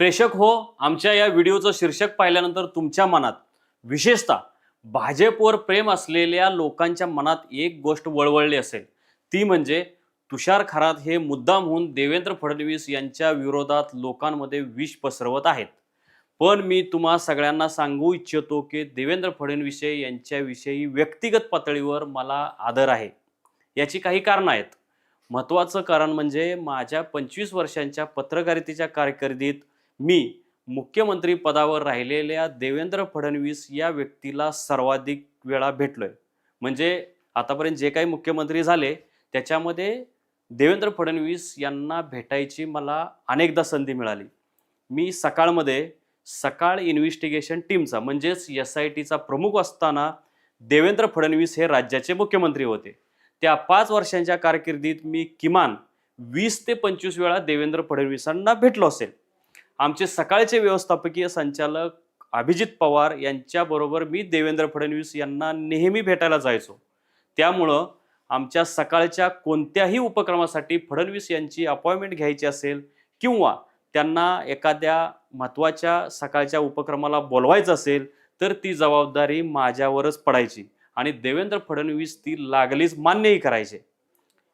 प्रेक्षक हो आमच्या या व्हिडिओचं शीर्षक पाहिल्यानंतर तुमच्या मनात विशेषतः भाजपवर प्रेम असलेल्या लोकांच्या मनात एक गोष्ट वळवळली असेल. ती म्हणजे तुषार खरात हे मुद्दाम होऊन देवेंद्र फडणवीस यांच्या विरोधात लोकांमध्ये विष पसरवत आहेत. पण मी तुम्हा सगळ्यांना सांगू इच्छितो की देवेंद्र फडणवीस यांच्याविषयी व्यक्तिगत पातळीवर मला आदर आहे. याची काही कारणं आहेत. महत्त्वाचं कारण म्हणजे माझ्या पंचवीस वर्षांच्या पत्रकारितेच्या कारकिर्दीत मी मुख्यमंत्री पदावर राहिलेल्या देवेंद्र फडणवीस या व्यक्तीला सर्वाधिक वेळा भेटलोय. म्हणजे आतापर्यंत जे काही मुख्यमंत्री झाले त्याच्यामध्ये देवेंद्र फडणवीस यांना भेटायची मला अनेकदा संधी मिळाली. मी सकाळमध्ये सकाळ इन्व्हेस्टिगेशन टीमचा म्हणजेच एस आय टीचा प्रमुख असताना देवेंद्र फडणवीस हे राज्याचे मुख्यमंत्री होते. त्या पाच वर्षांच्या कारकिर्दीत मी किमान वीस ते पंचवीस वेळा देवेंद्र फडणवीसांना भेटलो असेल. आमचे सकाळचे व्यवस्थापकीय संचालक अभिजित पवार यांच्याबरोबर मी देवेंद्र फडणवीस यांना नेहमी भेटायला जायचो. त्यामुळं आमच्या सकाळच्या कोणत्याही उपक्रमासाठी फडणवीस यांची अपॉइंटमेंट घ्यायची असेल किंवा त्यांना एखाद्या महत्त्वाच्या सकाळच्या उपक्रमाला बोलवायचं असेल तर ती जबाबदारी माझ्यावरच पडायची आणि देवेंद्र फडणवीस ती लागलीच मान्यही करायचे.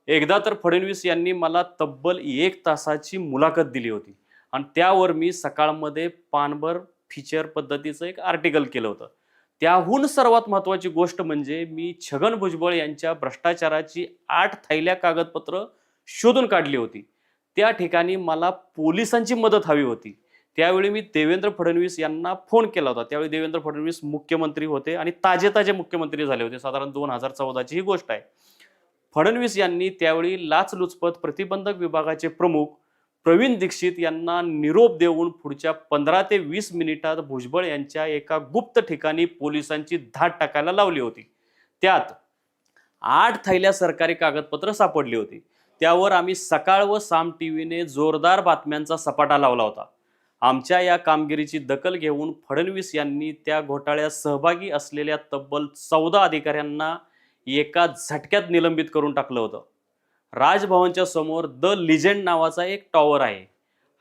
एकदा तर फडणवीस यांनी मला तब्बल एक तासाची मुलाखत दिली होती. आणि त्यावर मी सकाळमध्ये पानभर फीचर पद्धतीचं एक आर्टिकल केलं होतं. त्याहून सर्वात महत्त्वाची गोष्ट म्हणजे मी छगन भुजबळ यांच्या भ्रष्टाचाराची आठ थैल्या कागदपत्र शोधून काढली होती. त्या ठिकाणी मला पोलिसांची मदत हवी होती. त्यावेळी मी देवेंद्र फडणवीस यांना फोन केला होता. त्यावेळी देवेंद्र फडणवीस मुख्यमंत्री होते आणि ताजे ताजे मुख्यमंत्री झाले होते. साधारण दोन हजार चौदाची ही गोष्ट आहे. फडणवीस यांनी त्यावेळी लाचलुचपत प्रतिबंधक विभागाचे प्रमुख प्रवीण दीक्षित यांना निरोप देऊन पुढच्या पंधरा ते वीस मिनिटात भुजबळ यांच्या एका गुप्त ठिकाणी पोलिसांची धाड टाकायला लावली होती. त्यात आठ थैल्या सरकारी कागदपत्र सापडली होती. त्यावर आम्ही सकाळ व साम टी व्हीने जोरदार बातम्यांचा सपाटा लावला होता. आमच्या या कामगिरीची दखल घेऊन फडणवीस यांनी त्या घोटाळ्यात सहभागी असलेल्या तब्बल चौदा अधिकाऱ्यांना एका झटक्यात निलंबित करून टाकलं होतं. राजभवनच्या समोर द लिजेंड नावाचा एक टॉवर आहे.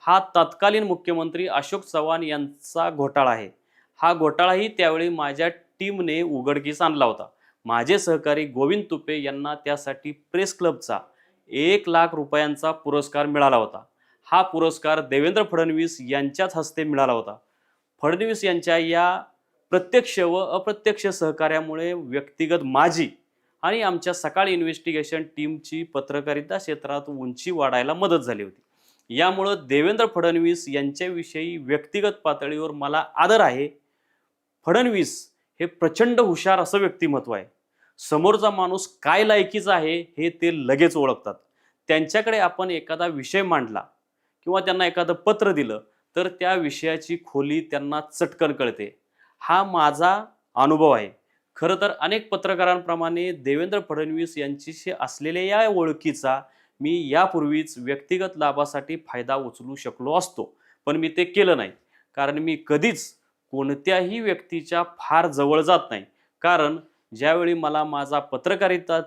हा तत्कालीन मुख्यमंत्री अशोक चव्हाण यांचा घोटाळा आहे. हा घोटाळाही त्यावेळी माझ्या टीमने उघडकीस आणला होता. माझे सहकारी गोविंद तुपे यांना त्यासाठी प्रेस क्लबचा एक लाख रुपयांचा पुरस्कार मिळाला होता. हा पुरस्कार देवेंद्र फडणवीस यांच्याच हस्ते मिळाला होता. फडणवीस यांच्या या प्रत्यक्ष व अप्रत्यक्ष सहकार्यामुळे व्यक्तिगत माझी आणि आमच्या सकाळ इन्व्हेस्टिगेशन टीमची पत्रकारिता क्षेत्रात उंची वाढायला मदत झाली होती. यामुळं देवेंद्र फडणवीस यांच्याविषयी व्यक्तिगत पातळीवर मला आदर आहे. फडणवीस हे प्रचंड हुशार असं व्यक्तिमत्व आहे. समोरचा माणूस काय लायकीचा आहे हे ते लगेच ओळखतात. त्यांच्याकडे आपण एखादा विषय मांडला किंवा त्यांना एखादं पत्र दिलं तर त्या विषयाची खोली त्यांना चटकन कळते. हा माझा अनुभव आहे. खरं तर अनेक पत्रकारांप्रमाणे देवेंद्र फडणवीस यांच्याशी असलेल्या या ओळखीचा मी यापूर्वीच व्यक्तिगत लाभासाठी फायदा उचलू शकलो असतो पण मी ते केलं नाही. कारण मी कधीच कोणत्याही व्यक्तीच्या फार जवळ जात नाही. कारण ज्यावेळी मला माझा पत्रकारिता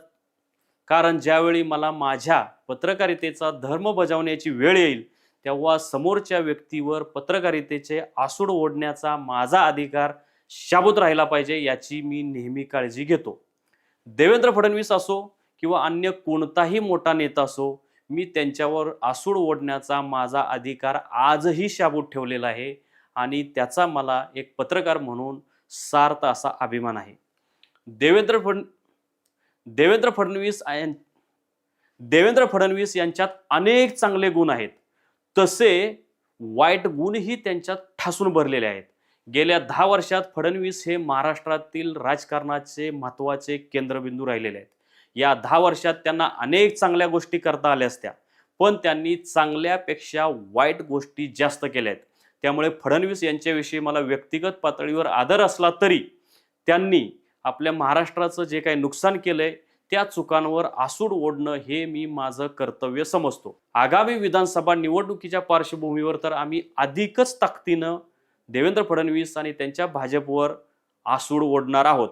कारण ज्यावेळी मला माझ्या पत्रकारितेचा धर्म बजावण्याची वेळ येईल तेव्हा समोरच्या व्यक्तीवर पत्रकारितेचे आसूड ओढण्याचा माझा अधिकार शाबूत राहिला पाहिजे याची मी नेहमी काळजी घेतो. देवेंद्र फडणवीस असो किंवा अन्य कोणताही मोठा नेता असो मी त्यांच्यावर आसूड ओढण्याचा माझा अधिकार आजही शाबूत ठेवलेला आहे आणि त्याचा मला एक पत्रकार म्हणून सार्थ असा अभिमान आहे. देवेंद्र फड देवेंद्र फडणवीस देवेंद्र फडणवीस यांच्यात अनेक चांगले गुण आहेत. तसे वाईट गुणही त्यांच्यात ठासून भरलेले आहेत. गेल्या दहा वर्षात फडणवीस हे महाराष्ट्रातील राजकारणाचे महत्त्वाचे केंद्रबिंदू राहिलेले आहेत. या दहा वर्षात त्यांना अनेक चांगल्या गोष्टी करता आल्या असत्या. पण त्यांनी चांगल्यापेक्षा वाईट गोष्टी जास्त केल्या आहेत. त्यामुळे फडणवीस यांच्याविषयी मला व्यक्तिगत पातळीवर आदर असला तरी त्यांनी आपल्या महाराष्ट्राचं जे काही नुकसान केलंय त्या चुकांवर आसूड ओढणं हे मी माझं कर्तव्य समजतो. आगामी विधानसभा निवडणुकीच्या पार्श्वभूमीवर तर आम्ही अधिकच ताकदीनं देवेंद्र फडणवीस आणि त्यांच्या भाजपवर आसूड ओढणार आहोत.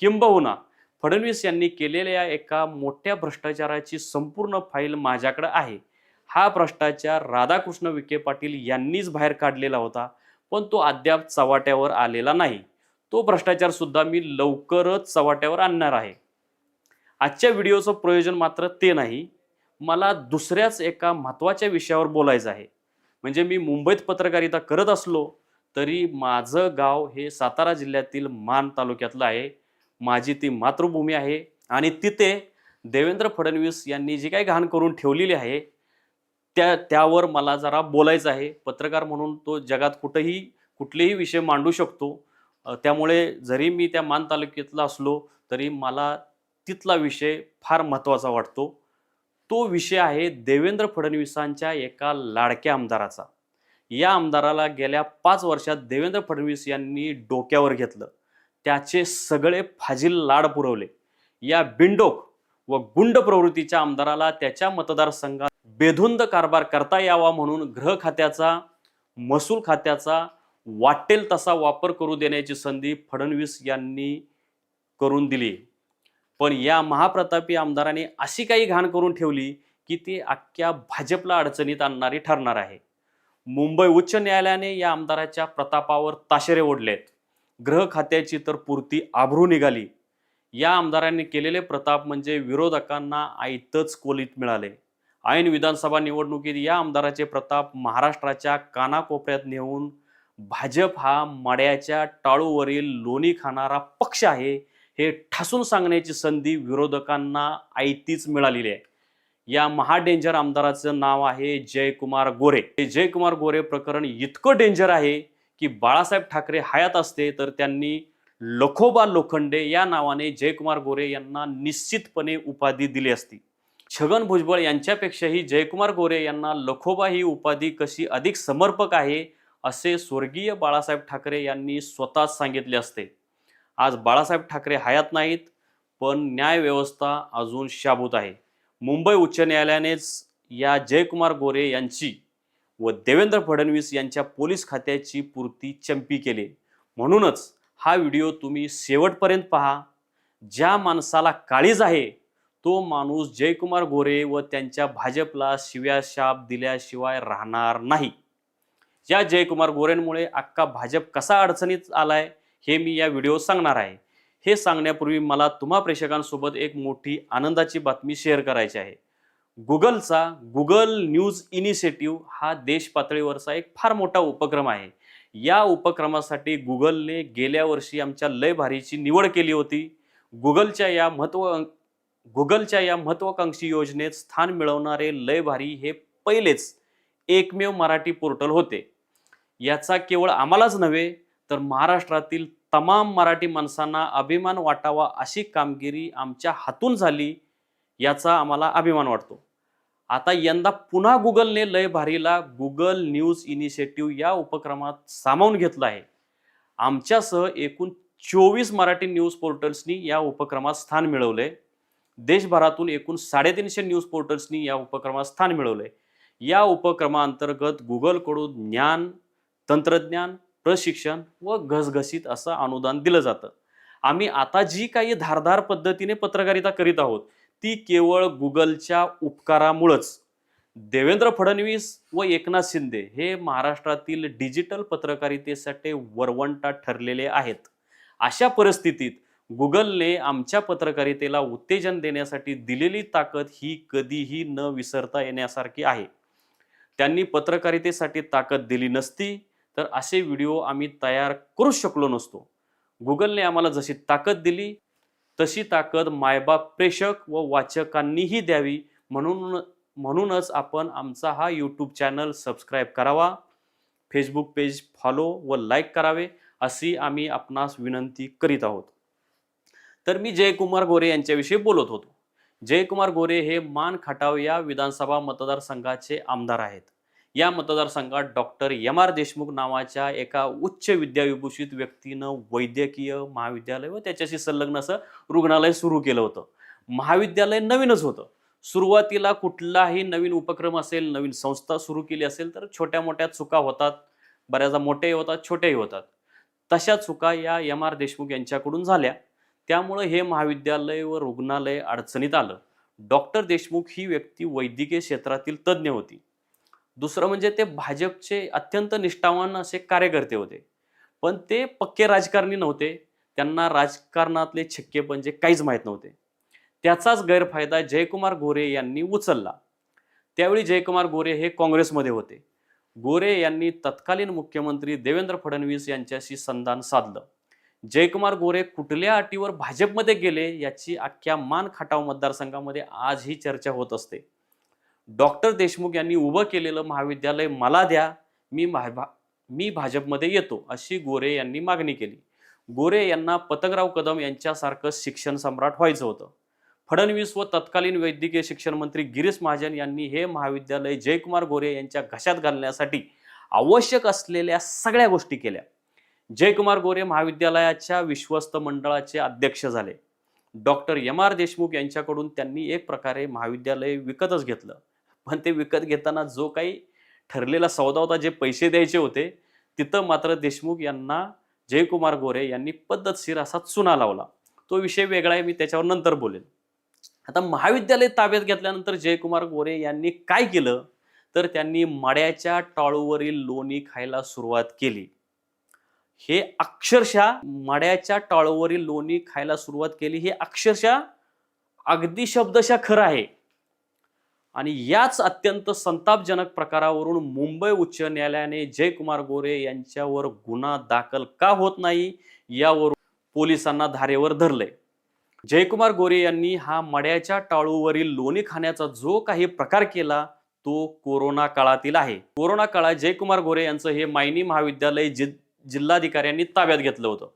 किंबहुना फडणवीस यांनी केलेल्या एका मोठ्या भ्रष्टाचाराची संपूर्ण फाईल माझ्याकडे आहे. हा भ्रष्टाचार राधाकृष्ण विखे पाटील यांनीच बाहेर काढलेला होता पण तो अद्याप चव्हाट्यावर आलेला नाही. तो भ्रष्टाचार सुद्धा मी लवकरच चव्हाट्यावर आणणार आहे. आजच्या व्हिडिओचं प्रयोजन मात्र ते नाही. मला दुसऱ्याच एका महत्त्वाच्या विषयावर बोलायचं आहे. म्हणजे मी मुंबईत पत्रकारिता करत असलो तरी माझं गाव हे सातारा जिल्ह्यातील मान तालुक्यातलं आहे. माझी ती मातृभूमी आहे. आणि तिथे देवेंद्र फडणवीस यांनी जी काही घाण करून ठेवलेली आहे त्या त्यावर मला जरा बोलायचं आहे. पत्रकार म्हणून तो जगात कुठंही कुठलेही विषय मांडू शकतो. त्यामुळे जरी मी त्या मान तालुक्यातला असलो तरी मला तिथला विषय फार महत्त्वाचा वाटतो. तो विषय आहे देवेंद्र फडणवीसांच्या एका लाडक्या आमदाराचा. या आमदाराला गेल्या पाच वर्षात देवेंद्र फडणवीस यांनी डोक्यावर घेतलं. त्याचे सगळे फाजील लाड पुरवले. या बिंडोक व गुंड प्रवृत्तीच्या आमदाराला त्याच्या मतदारसंघात बेधुंद कारभार करता यावा म्हणून गृह खात्याचा महसूल खात्याचा वाटेल तसा वापर करू देण्याची संधी फडणवीस यांनी करून दिली. पण या महाप्रतापी आमदाराने अशी काही घाण करून ठेवली की ती अख्ख्या भाजपला अडचणीत आणणारी ठरणार आहे. मुंबई उच्च न्यायालयाने या आमदाराच्या प्रतापावर ताशेरे ओढलेत. गृह खात्याची तर पुरती आभरू निघाली. या आमदारांनी केलेले प्रताप म्हणजे विरोधकांना आयतच कोलीत मिळाले. ऐन विधानसभा निवडणुकीत या आमदाराचे प्रताप महाराष्ट्राच्या कानाकोपऱ्यात नेऊन भाजप हा मड्याच्या टाळूवरील लोणी खाणारा पक्ष आहे हे ठासून सांगण्याची संधी विरोधकांना आयतीच मिळालेली आहे. या महाडेंजर आमदाराचं नाव आहे जयकुमार गोरे. हे जयकुमार गोरे प्रकरण इतकं डेंजर आहे की बाळासाहेब ठाकरे हयात असते तर त्यांनी लखोबा लोखंडे या नावाने जयकुमार गोरे यांना निश्चितपणे उपाधी दिली असती. छगन भुजबळ यांच्यापेक्षाही जयकुमार गोरे यांना लखोबा ही उपाधी कशी अधिक समर्पक आहे असे स्वर्गीय बाळासाहेब ठाकरे यांनी स्वतःच सांगितले असते. आज बाळासाहेब ठाकरे हयात नाहीत पण न्यायव्यवस्था अजून शाबूत आहे. मुंबई उच्च न्यायालयानेच या जयकुमार गोरे यांची व देवेंद्र फडणवीस यांच्या पोलीस खात्याची पूर्ती चंपी केली. म्हणूनच हा व्हिडिओ तुम्ही शेवटपर्यंत पहा. ज्या माणसाला काळीज आहे तो माणूस जयकुमार गोरे व त्यांच्या भाजपला शिव्या शाप दिल्याशिवाय राहणार नाही. या जयकुमार गोरेंमुळे अख्खा भाजप कसा अडचणीत आलाय हे मी या व्हिडिओ सांगणार आहे. हे सांगण्यापूर्वी मला तुम्हा प्रेक्षकांसोबत एक मोठी आनंदाची बातमी शेअर करायची आहे. गुगलचा गुगल न्यूज इनिशिएटिव्ह हा देश पातळीवरचा एक फार मोठा उपक्रम आहे. या उपक्रमासाठी गुगलने गेल्या वर्षी आमच्या लय भारीची निवड केली होती. गुगलच्या या महत्त्व गुगलच्या या महत्वाकांक्षी योजनेत स्थान मिळवणारे लय भारी हे पहिलेच एकमेव मराठी पोर्टल होते. याचा केवळ आम्हालाच नव्हे तर महाराष्ट्रातील तमाम मराठी माणसांना अभिमान वाटावा अशी कामगिरी आमच्या हातून झाली याचा आम्हाला अभिमान वाटतो. आता यंदा पुन्हा गुगलने लय भारीला गुगल न्यूज इनिशिएटिव्ह या उपक्रमात सामावून घेतलं आहे. आमच्यासह एकूण चोवीस मराठी न्यूज पोर्टल्सनी या उपक्रमात स्थान मिळवले देशभरातून एकूण साडेतीनशे न्यूज पोर्टल्सनी या उपक्रमात स्थान मिळवले या उपक्रमाअंतर्गत गुगलकडून ज्ञान तंत्रज्ञान प्रशिक्षण व घसघशीत असं अनुदान दिलं जातं. आम्ही आता जी काही धारधार पद्धतीने पत्रकारिता करीत आहोत ती केवळ गुगलच्या उपकारामुळंच. देवेंद्र फडणवीस व एकनाथ शिंदे हे महाराष्ट्रातील डिजिटल पत्रकारितेसाठी वरवंटा ठरलेले आहेत. अशा परिस्थितीत गुगलने आमच्या पत्रकारितेला उत्तेजन देण्यासाठी दिलेली ताकद ही कधीही न विसरता येण्यासारखी आहे. त्यांनी पत्रकारितेसाठी ताकद दिली नसती तर असे व्हिडिओ आम्ही तयार करू शकलो नसतो. गुगलने आम्हाला जशी ताकद दिली तशी ताकद मायबाप प्रेक्षक व वाचकांनीही द्यावी. म्हणून म्हणूनच आपण आमचा हा यूट्यूब चॅनल सबस्क्राईब करावा. फेसबुक पेज फॉलो व लाईक करावे अशी आम्ही आपणास विनंती करीत आहोत. तर मी जयकुमार गोरे यांच्याविषयी बोलत होतो. जयकुमार गोरे हे मान खटाव या विधानसभा मतदारसंघाचे आमदार आहेत. या मतदारसंघात डॉक्टर एम आर देशमुख नावाच्या एका उच्च विद्याविभूषित व्यक्तीनं वैद्यकीय महाविद्यालय व त्याच्याशी संलग्न असं रुग्णालय सुरू केलं होतं. महाविद्यालय नवीनच होतं. सुरुवातीला कुठलाही नवीन उपक्रम असेल नवीन संस्था सुरू केली असेल तर छोट्या मोठ्या चुका होतात. बऱ्याचदा मोठ्याही होतात छोट्याही होतात. तशा चुका या एम आर देशमुख यांच्याकडून झाल्या. त्यामुळं हे महाविद्यालय व रुग्णालय अडचणीत आलं. डॉक्टर देशमुख ही व्यक्ती वैद्यकीय क्षेत्रातील तज्ज्ञ होती. दुसरं म्हणजे ते भाजपचे अत्यंत निष्ठावान असे कार्यकर्ते होते. पण ते पक्के राजकारणी नव्हते. त्यांना राजकारणातले छक्के म्हणजे काहीच माहीत नव्हते. त्याचाच गैरफायदा जयकुमार गोरे यांनी उचलला. त्यावेळी जयकुमार गोरे हे काँग्रेसमध्ये होते. गोरे यांनी तत्कालीन मुख्यमंत्री देवेंद्र फडणवीस यांच्याशी संधान साधलं. जयकुमार गोरे कुठल्या अटीवर भाजपमध्ये गेले याची अख्ख्या मान खटाव मतदारसंघामध्ये आजही चर्चा होत असते. डॉक्टर देशमुख यांनी उभं केलेलं महाविद्यालय मला द्या मी भा- मी भाजपमध्ये येतो अशी गोरे यांनी मागणी केली. गोरे यांना पतंगराव कदम यांच्यासारखं शिक्षण सम्राट व्हायचं होतं. फडणवीस व तत्कालीन वैद्यकीय शिक्षण मंत्री गिरीश महाजन यांनी हे महाविद्यालय जयकुमार गोरे यांच्या घशात घालण्यासाठी आवश्यक असलेल्या सगळ्या गोष्टी केल्या. जयकुमार गोरे महाविद्यालयाच्या विश्वस्त मंडळाचे अध्यक्ष झाले. डॉक्टर एम आर देशमुख यांच्याकडून त्यांनी एक प्रकारे महाविद्यालय विकतच घेतलं. पण ते विकत घेताना जो काही ठरलेला सौदा होता जे पैसे द्यायचे होते तिथं मात्र देशमुख यांना जयकुमार गोरे यांनी पद्धतशीर असा चुना लावला. तो विषय वेगळा आहे मी त्याच्यावर नंतर बोलेन. आता महाविद्यालय ताब्यात घेतल्यानंतर जयकुमार गोरे यांनी काय केलं? तर त्यांनी मड्याच्या टाळूवरील लोणी खायला सुरुवात केली. हे अक्षरशः मड्याच्या टाळूवरील लोणी खायला सुरुवात केली हे अक्षरशः अगदी शब्दशः खरं आहे. आणि याच अत्यंत संतापजनक प्रकारावरून मुंबई उच्च न्यायालयाने जयकुमार गोरे यांच्यावर गुन्हा दाखल का होत नाही यावरून पोलिसांना धारेवर धरलंय. जयकुमार गोरे यांनी हा मड्याच्या टाळूवरील लोणी खाण्याचा जो काही प्रकार केला तो कोरोना काळातील आहे. कोरोना काळात जयकुमार गोरे यांचं हे मायनी महाविद्यालय जि जिल्हाधिकाऱ्यांनी ताब्यात घेतलं होतं.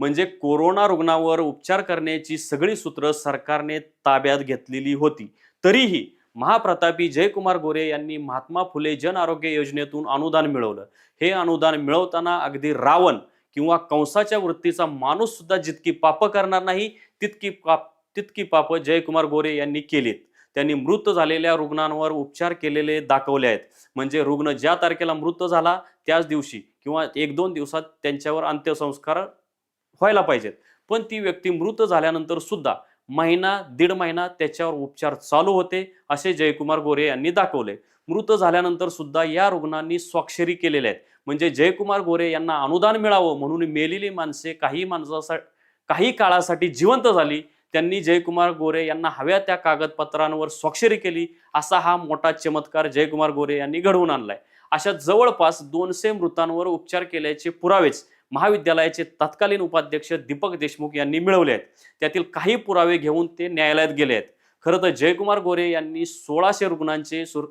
म्हणजे कोरोना रुग्णावर उपचार करण्याची सगळी सूत्र सरकारने ताब्यात घेतलेली होती. तरीही महाप्रतापी जयकुमार गोरे यांनी महात्मा फुले जन आरोग्य योजनेतून अनुदान मिळवलं. हे अनुदान मिळवताना अगदी रावण किंवा कंसाच्या वृत्तीचा माणूस सुद्धा जितकी पाप करणार नाही तितकी पाप तितकी पाप जयकुमार गोरे यांनी केलीत. त्यांनी मृत झालेल्या रुग्णांवर उपचार केलेले दाखवले आहेत. म्हणजे रुग्ण ज्या तारखेला मृत झाला त्याच दिवशी किंवा एक दोन दिवसात त्यांच्यावर अंत्यसंस्कार व्हायला पाहिजेत. पण ती व्यक्ती मृत झाल्यानंतर सुद्धा महिना दीड महिना त्याच्यावर उपचार चालू होते असे जयकुमार गोरे यांनी दाखवले. मृत झाल्यानंतर सुद्धा या रुग्णांनी स्वाक्षरी केलेल्या आहेत. म्हणजे जयकुमार गोरे यांना अनुदान मिळावं म्हणून मेलेली माणसे काही माणसासाठी काही काळासाठी जिवंत झाली. त्यांनी जयकुमार गोरे यांना हव्या त्या कागदपत्रांवर स्वाक्षरी केली. असा हा मोठा चमत्कार जयकुमार गोरे यांनी घडवून आणलाय. अशा जवळपास दोनशे मृतांवर उपचार केल्याचे पुरावेच. महाविद्यालयाचे तत्कालीन उपाध्यक्ष दीपक देशमुख यांनी मिळवले आहेत. त्यातील काही पुरावे घेऊन ते न्यायालयात गेले आहेत. खरं तर जयकुमार गोरे यांनी सोळाशे रुग्णांचे सुर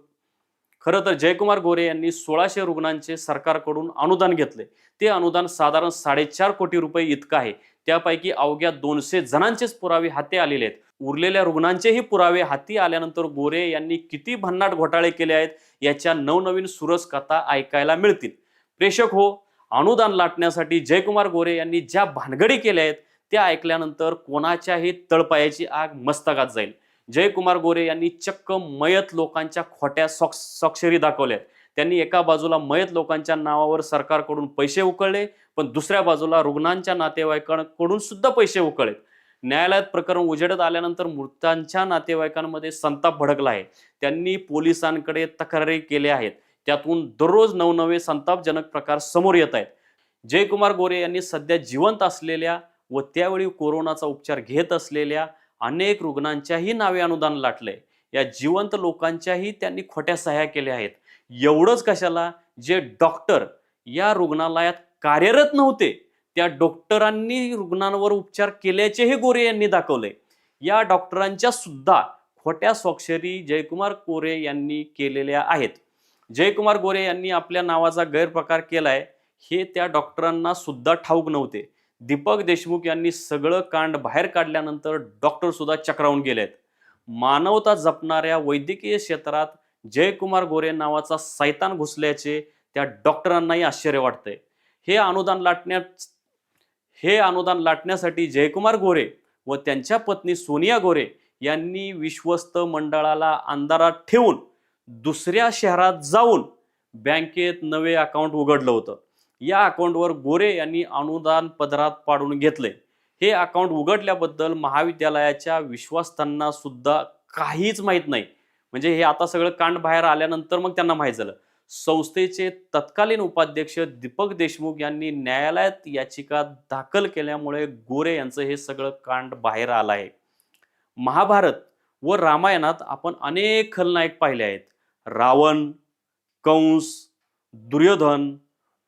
खरं तर जयकुमार गोरे यांनी सोळाशे रुग्णांचे सरकारकडून अनुदान घेतले. ते अनुदान साधारण साडेचार कोटी रुपये इतकं आहे. त्यापैकी अवघ्या दोनशे जणांचेच पुरावे हाती आलेले आहेत. उरलेल्या रुग्णांचेही पुरावे हाती आल्यानंतर गोरे यांनी किती भन्नाट घोटाळे केले आहेत याच्या नवनवीन सुरस कथा ऐकायला मिळतील. प्रेक्षक हो अनुदान लाटण्यासाठी जयकुमार गोरे यांनी ज्या भानगडी केल्या आहेत त्या ऐकल्यानंतर कोणाच्याही तळपायाची आग मस्तकात जाईल. जयकुमार गोरे यांनी चक्क मयत लोकांच्या खोट्या स्वाक्षरी दाखवल्या आहेत. त्यांनी एका बाजूला मयत लोकांच्या नावावर सरकारकडून पैसे उकळले पण दुसऱ्या बाजूला रुग्णांच्या नातेवाईकांकडून सुद्धा पैसे उकळले न्यायालयात प्रकरण उजेडत आल्यानंतर मृतांच्या नातेवाईकांमध्ये संताप भडकला आहे. त्यांनी पोलिसांकडे तक्रारी केल्या आहेत. त्यातून दररोज नवनवे संतापजनक प्रकार समोर येत आहेत. जयकुमार गोरे यांनी सध्या जिवंत असलेल्या व त्यावेळी कोरोनाचा उपचार घेत असलेल्या अनेक रुग्णांच्याही नावे अनुदान लाटलंय. या जिवंत लोकांच्याही त्यांनी खोट्या सह्या केल्या आहेत. एवढंच कशाला जे डॉक्टर या रुग्णालयात कार्यरत नव्हते त्या डॉक्टरांनी रुग्णांवर उपचार केल्याचेही गोरे यांनी दाखवले या डॉक्टरांच्या सुद्धा खोट्या स्वाक्षरी जयकुमार गोरे यांनी केलेल्या आहेत. जयकुमार गोरे यांनी आपल्या नावाचा गैरप्रकार केलाय हे त्या डॉक्टरांना सुद्धा ठाऊक नव्हते. दीपक देशमुख यांनी सगळं कांड बाहेर काढल्यानंतर डॉक्टर सुद्धा चक्रावून गेलेत. मानवता जपणाऱ्या वैद्यकीय क्षेत्रात जयकुमार गोरे नावाचा सैतान घुसल्याचे त्या डॉक्टरांनाही आश्चर्य वाटतंय. हे अनुदान लाटण्यात हे अनुदान लाटण्यासाठी जयकुमार गोरे व त्यांच्या पत्नी सोनिया गोरे यांनी विश्वस्त मंडळाला अंधारात ठेवून दुसऱ्या शहरात जाऊन बँकेत नवे अकाउंट उघडलं होतं. या अकाउंटवर गोरे यांनी अनुदान पदरात पाडून घेतले. हे अकाउंट उघडल्याबद्दल महाविद्यालयाच्या विश्वास्थांना सुद्धा काहीच माहीत नाही. म्हणजे हे आता सगळं कांड बाहेर आल्यानंतर मग त्यांना माहीत झालं. संस्थेचे तत्कालीन उपाध्यक्ष दीपक देशमुख यांनी न्यायालयात याचिका दाखल केल्यामुळे गोरे यांचं हे सगळं कांड बाहेर आलं आहे. महाभारत व रामायणात आपण अनेक खलनायक पाहिले आहेत. रावण कंस दुर्योधन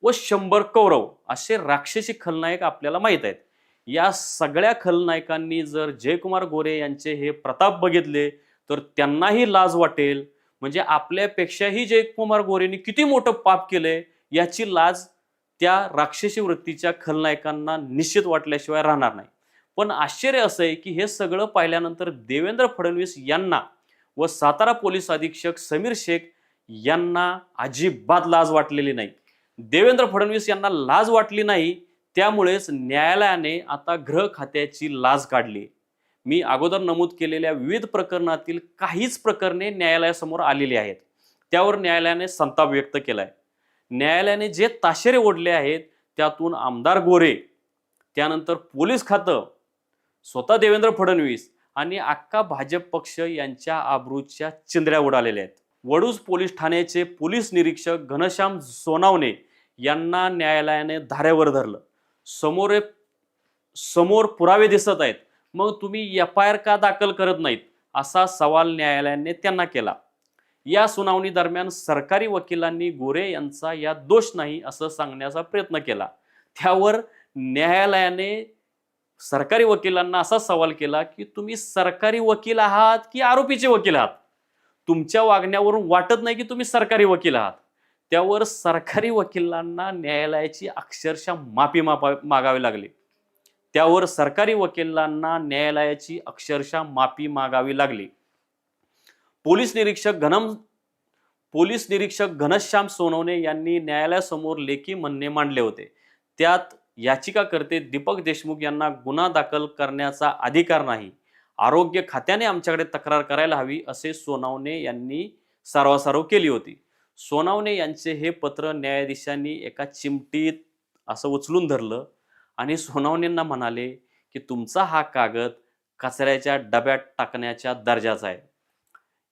व शंभर कौरव असे राक्षसी खलनायक आपल्याला माहीत आहेत. या सगळ्या खलनायकांनी जर जयकुमार गोरे यांचे हे प्रताप बघितले तर त्यांनाही लाज वाटेल. म्हणजे आपल्यापेक्षाही जयकुमार गोरेंनी किती मोठं पाप केले याची लाज त्या राक्षसी वृत्तीच्या खलनायकांना निश्चित वाटल्याशिवाय राहणार नाही. पण आश्चर्य असं आहे की हे सगळं पाहिल्यानंतर देवेंद्र फडणवीस यांना व सातारा पोलीस अधीक्षक समीर शेख यांना अजिबात लाज वाटलेली नाही. देवेंद्र फडणवीस यांना लाज वाटली नाही त्यामुळेच न्यायालयाने आता गृह खात्याची लाज काढली. मी अगोदर नमूद केलेल्या विविध प्रकरणातील काहीच प्रकरणे न्यायालयासमोर आलेली आहेत. त्यावर न्यायालयाने संताप व्यक्त केलाय. न्यायालयाने जे ताशेरे ओढले आहेत त्यातून आमदार गोरे त्यानंतर पोलीस खातं स्वतः देवेंद्र फडणवीस आणि अख्खा भाजप पक्ष यांच्या आबरूच्या चिंद्र्या उडालेल्या आहेत. वडूज पोलीस ठाण्याचे पोलीस निरीक्षक घनश्याम सोनावणे यांना न्यायालयाने धाऱ्यावर धरलं. समोर समोर पुरावे दिसत आहेत. मग तुम्ही एफ आय आर का दाखल करत नाहीत? असा सवाल न्यायालयाने त्यांना केला. या सुनावणी दरम्यान सरकारी वकिलांनी गोरे यांचा या दोष नाही असं सांगण्याचा प्रयत्न केला. त्यावर न्यायालयाने सरकारी वकिलांना असा सवाल केला की तुम्ही सरकारी वकील आहात की आरोपीचे वकील आहात? तुमच्या वागण्यावरून वाटत नाही की तुम्ही सरकारी वकील आहात. त्यावर सरकारी वकिलांना न्यायालयाची अक्षरशः माफी मापा मागावी लागली. त्यावर सरकारी वकिलांना न्यायालयाची अक्षरशः माफी मागावी लागली. पोलीस निरीक्षक घनम पोलीस निरीक्षक घनश्याम सोनवणे यांनी न्यायालयासमोर लेखी म्हणणे मांडले होते. त्यात याचिकाकर्ते दीपक देशमुख यांना गुन्हा दाखल करण्याचा अधिकार नाही. आरोग्य खात्याने आमच्याकडे तक्रार करायला हवी असे सोनावणे यांनी सारवासारव केली होती. सोनावणे यांचे हे पत्र न्यायाधीशांनी एका चिमटीत असं उचलून धरलं आणि सोनावणेंना म्हणाले की तुमचा हा कागद कचऱ्याच्या डब्यात टाकण्याच्या दर्जाचा आहे.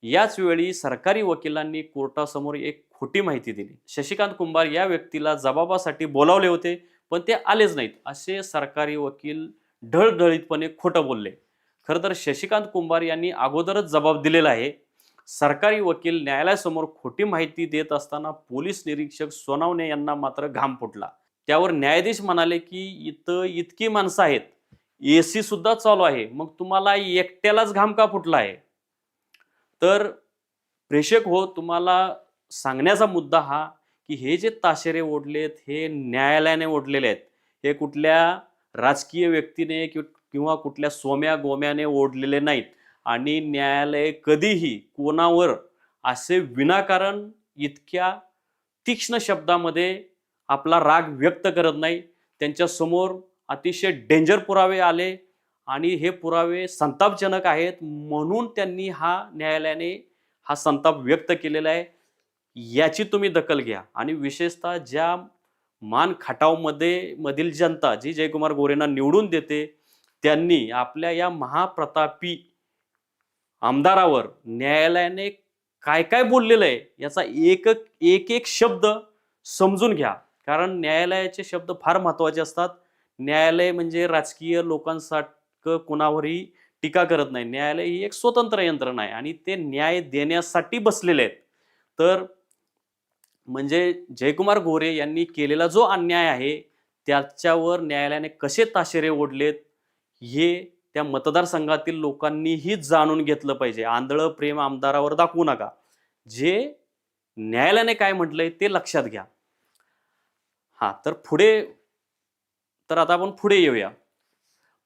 याच वेळी सरकारी वकिलांनी कोर्टासमोर एक खोटी माहिती दिली. शशिकांत कुंभार या व्यक्तीला जबाबासाठी बोलावले होते. पण ते आलेच नाहीत. असे सरकारी वकील ढळढळीतपणे खोटं बोलले. खरं तर शशिकांत कुंभार यांनी अगोदरच जबाब दिलेला आहे. सरकारी वकील न्यायालयासमोर खोटी माहिती देत असताना पोलीस निरीक्षक सोनावणे यांना मात्र घाम फुटला. त्यावर न्यायाधीश म्हणाले की इथं इतकी माणसं आहेत. ए सी सुद्धा चालू आहे. मग तुम्हाला एकट्यालाच घाम का फुटला आहे? तर प्रेक्षक हो तुम्हाला सांगण्याचा मुद्दा हा की हे जे ताशेरे ओढलेत हे न्यायालयाने ओढलेले आहेत हे कुठल्या राजकीय व्यक्तीने किंवा कुठल्या सोम्या गोम्याने ओढलेले नाहीत. आणि न्यायालय कधीही कोणावर असे विनाकारण इतक्या तीक्ष्ण शब्दामध्ये आपला राग व्यक्त करत नाही. त्यांच्यासमोर अतिशय डेंजर पुरावे आले आणि हे पुरावे संतापजनक आहेत म्हणून त्यांनी हा न्यायालयाने हा संताप व्यक्त केलेला आहे. याची तुम्ही दखल घ्या. आणि विशेषतः ज्या मान खटावमध्ये मधील जनता जी जयकुमार गोरेंना निवडून देते त्यांनी आपल्या या महाप्रतापी आमदारावर न्यायालयाने काय काय बोललेलं आहे याचा एक एक एक शब्द समजून घ्या. कारण न्यायालयाचे शब्द फार महत्त्वाचे असतात. न्यायालय म्हणजे राजकीय लोकांसारखं कुणावरही टीका करत नाही. न्यायालय ही एक स्वतंत्र यंत्रणा आहे आणि ते न्याय देण्यासाठी बसलेले आहेत. तर म्हणजे जयकुमार गोरे यांनी केलेला जो अन्याय आहे त्याच्यावर न्यायालयाने कसे ताशेरे ओढलेत हे त्या मतदारसंघातील लोकांनीही जाणून घेतलं पाहिजे. आंधळं प्रेम आमदारावर दाखवू नका. जे न्यायालयाने काय म्हटलंय ते लक्षात घ्या. हा तर पुढे तर आता आपण पुढे येऊया.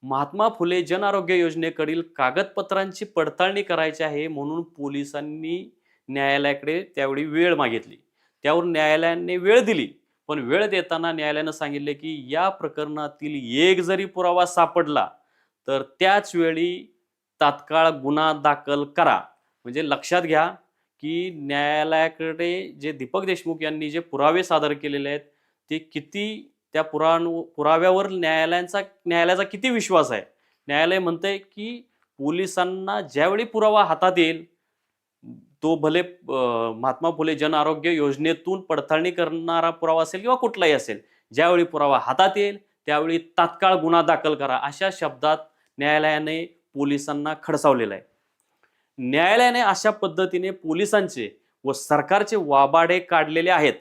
महात्मा फुले जन आरोग्य योजनेकडील कागदपत्रांची पडताळणी करायची आहे म्हणून पोलिसांनी न्यायालयाकडे त्यावेळी वेळ मागितली. त्यावर न्यायालयाने वेळ दिली. पण वेळ देताना न्यायालयानं सांगितले की या प्रकरणातील एक जरी पुरावा सापडला तर त्याच वेळी तात्काळ गुन्हा दाखल करा. म्हणजे लक्षात घ्या की न्यायालयाकडे जे दीपक देशमुख यांनी जे पुरावे सादर केलेले आहेत ते किती त्या पुराण पुराव्यावर न्यायालयांचा न्यायालयाचा किती विश्वास आहे? न्यायालय म्हणतंय की पोलिसांना ज्यावेळी पुरावा हातात येईल तो भले महात्मा फुले जन आरोग्य योजनेतून पडताळणी करणारा पुरावा असेल किंवा कुठलाही असेल ज्यावेळी पुरावा हातात येईल त्यावेळी तात्काळ गुन्हा दाखल करा अशा शब्दात न्यायालयाने पोलिसांना खडसावलेलं आहे. न्यायालयाने अशा पद्धतीने पोलिसांचे व सरकारचे वाबाडे काढलेले आहेत.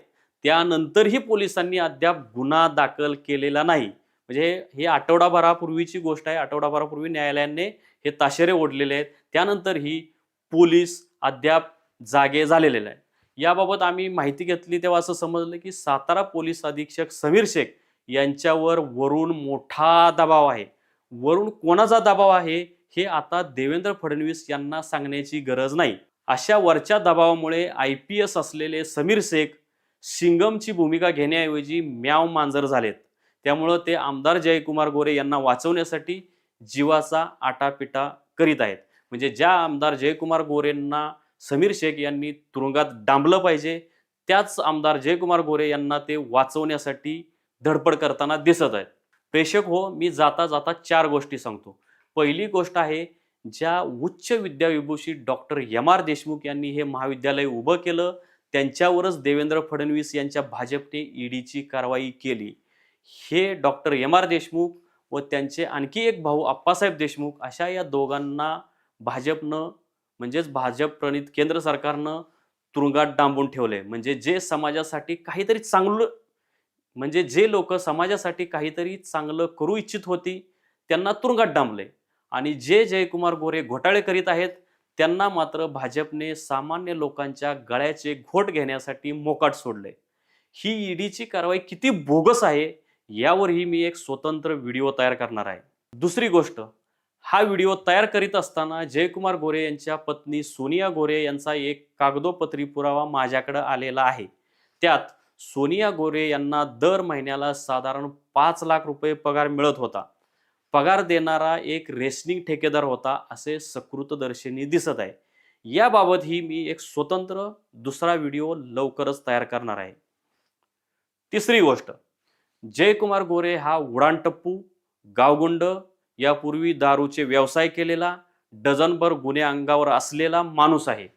त्यानंतरही पोलिसांनी अद्याप गुन्हा दाखल केलेला नाही. म्हणजे हे आठवडाभरापूर्वीची गोष्ट आहे आठवडाभरापूर्वी न्यायालयाने हे ताशेरे ओढलेले आहेत. त्यानंतरही पोलीस अद्याप जागे झालेले आहे. याबाबत आम्ही माहिती घेतली तेव्हा असं समजलं की सातारा पोलीस अधीक्षक समीर शेख यांच्यावर वरून मोठा दबाव आहे. वरून कोणाचा दबाव आहे हे आता देवेंद्र फडणवीस यांना सांगण्याची गरज नाही. अशा वरच्या दबावामुळे आय पी एस असलेले समीर शेख सिंगमची भूमिका घेण्याऐवजी म्याव मांजर झालेत. त्यामुळं ते आमदार जयकुमार गोरे यांना वाचवण्यासाठी जीवाचा आटापिटा करीत आहेत. म्हणजे ज्या आमदार जयकुमार गोरेंना समीर शेख यांनी तुरुंगात डांबलं पाहिजे त्याच आमदार जयकुमार गोरे यांना ते वाचवण्यासाठी धडपड करताना दिसत आहेत. प्रेक्षक हो मी जाता जाता चार गोष्टी सांगतो. पहिली गोष्ट आहे ज्या उच्च विद्याविभूषित डॉक्टर एम आर देशमुख यांनी हे महाविद्यालय उभं केलं त्यांच्यावरच देवेंद्र फडणवीस यांच्या भाजपने ईडीची कारवाई केली. हे डॉक्टर एम आर देशमुख व त्यांचे आणखी एक भाऊ आप्पासाहेब देशमुख अशा या दोघांना भाजपनं म्हणजेच भाजप प्रणित केंद्र सरकारनं तुरुंगात डांबून ठेवले म्हणजे जे समाजासाठी काहीतरी चांगलं म्हणजे जे लोक समाजासाठी काहीतरी चांगलं करू इच्छित होती त्यांना तुरुंगात डांबले आणि जे जयकुमार गोरे घोटाळे करीत आहेत त्यांना मात्र भाजपने सामान्य लोकांच्या गळ्याचे घोट घेण्यासाठी मोकाट सोडले ही ईडीची कारवाई किती बोगस आहे यावरही मी एक स्वतंत्र व्हिडिओ तयार करणार आहे. दुसरी गोष्ट हा व्हिडिओ तयार करीत असताना जयकुमार गोरे यांच्या पत्नी सोनिया गोरे यांचा एक कागदोपत्री पुरावा माझ्याकडे आलेला आहे. त्यात सोनिया गोरे यांना दर महिन्याला साधारण पाच लाख रुपये पगार मिळत होता. पगार देणारा एक रेसनिंग ठेकेदार होता असे सकृतदर्शनी दिसत आहे. याबाबतही मी एक स्वतंत्र दुसरा व्हिडिओ लवकरच तयार करणार आहे. तिसरी गोष्ट जयकुमार गोरे हा उडाणटप्पू गावगुंड यापूर्वी दारूचे व्यवसाय केलेला डझनभर गुन्हे अंगावर असलेला माणूस आहे.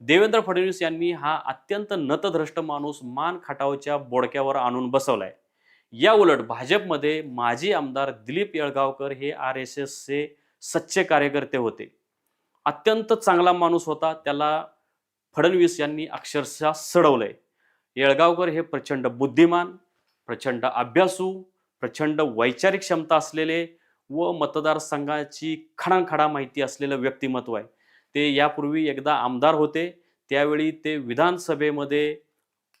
देवेंद्र फडणवीस यांनी हा अत्यंत नतद्रष्ट माणूस मान खटावच्या बोडक्यावर आणून बसवलाय. या उलट भाजपमध्ये माजी आमदार दिलीप येळगावकर हे आर एस एसचे सच्चे कार्यकर्ते होते. अत्यंत चांगला माणूस होता त्याला फडणवीस यांनी अक्षरशः सडवलंय. येळगावकर हे प्रचंड बुद्धिमान प्रचंड अभ्यासू प्रचंड वैचारिक क्षमता असलेले व मतदारसंघाची खडाखडा माहिती असलेलं व्यक्तिमत्व आहे. ते यापूर्वी एकदा आमदार होते. त्यावेळी ते विधानसभेमध्ये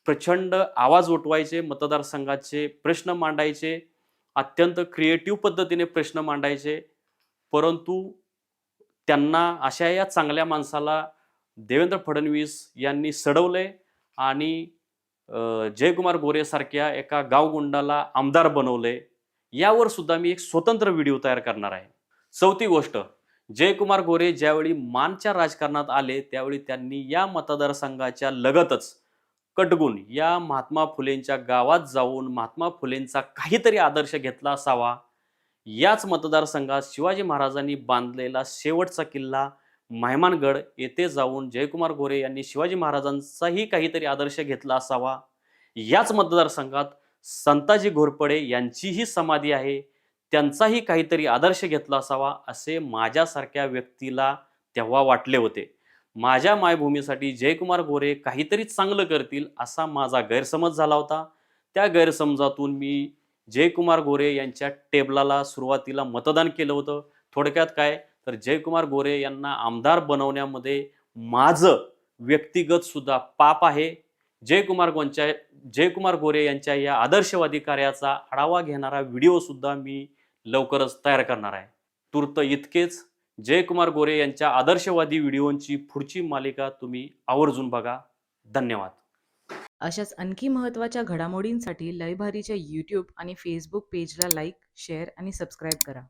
प्रचंड आवाज उठवायचे मतदारसंघाचे प्रश्न मांडायचे अत्यंत क्रिएटिव्ह पद्धतीने प्रश्न मांडायचे. परंतु त्यांना अशा या चांगल्या माणसाला देवेंद्र फडणवीस यांनी सडवलंय आणि जयकुमार गोरेसारख्या एका गावगुंडाला आमदार बनवले. यावर सुद्धा मी एक स्वतंत्र व्हिडिओ तयार करणार आहे. चौथी गोष्ट जयकुमार गोरे ज्यावेळी मानच्या राजकारणात आले त्यावेळी त्यांनी या मतदारसंघाच्या लगतच कटगुण या महात्मा फुलेंच्या गावात जाऊन महात्मा फुलेंचा काहीतरी आदर्श घेतला असावा. याच मतदारसंघात शिवाजी महाराजांनी बांधलेला शेवटचा किल्ला मेहमानगड येथे जाऊन जयकुमार गोरे यांनी शिवाजी महाराजांचाही काहीतरी आदर्श घेतला असावा. याच मतदारसंघात संताजी घोरपडे यांचीही समाधी आहे. त्यांचाही काहीतरी आदर्श घेतला असावा असे माझ्यासारख्या व्यक्तीला तेव्हा वाटले होते. माझ्या मायभूमीसाठी जयकुमार गोरे काहीतरी चांगलं करतील असा माझा गैरसमज झाला होता. त्या गैरसमजातून मी जयकुमार गोरे यांच्या टेबलाला सुरुवातीला मतदान केलं होतं. थोडक्यात काय? तर जयकुमार गोरे यांना आमदार बनवण्यामध्ये माझं व्यक्तिगत सुद्धा पाप आहे. जयकुमार गोंच्या जयकुमार गोरे यांच्या या आदर्शवादी कार्याचा आढावा घेणारा व्हिडिओ सुद्धा मी लवकरच तयार करणार आहे. तूर्त इतकेच जयकुमार गोरे यांच्या आदर्शवादी व्हिडिओंची पुढची मालिका तुम्ही आवर्जून बघा. धन्यवाद. अशाच आणखी महत्त्वाच्या घडामोडींसाठी लयभारीच्या यूट्यूब आणि फेसबुक पेजला लाईक शेअर आणि सबस्क्राईब करा.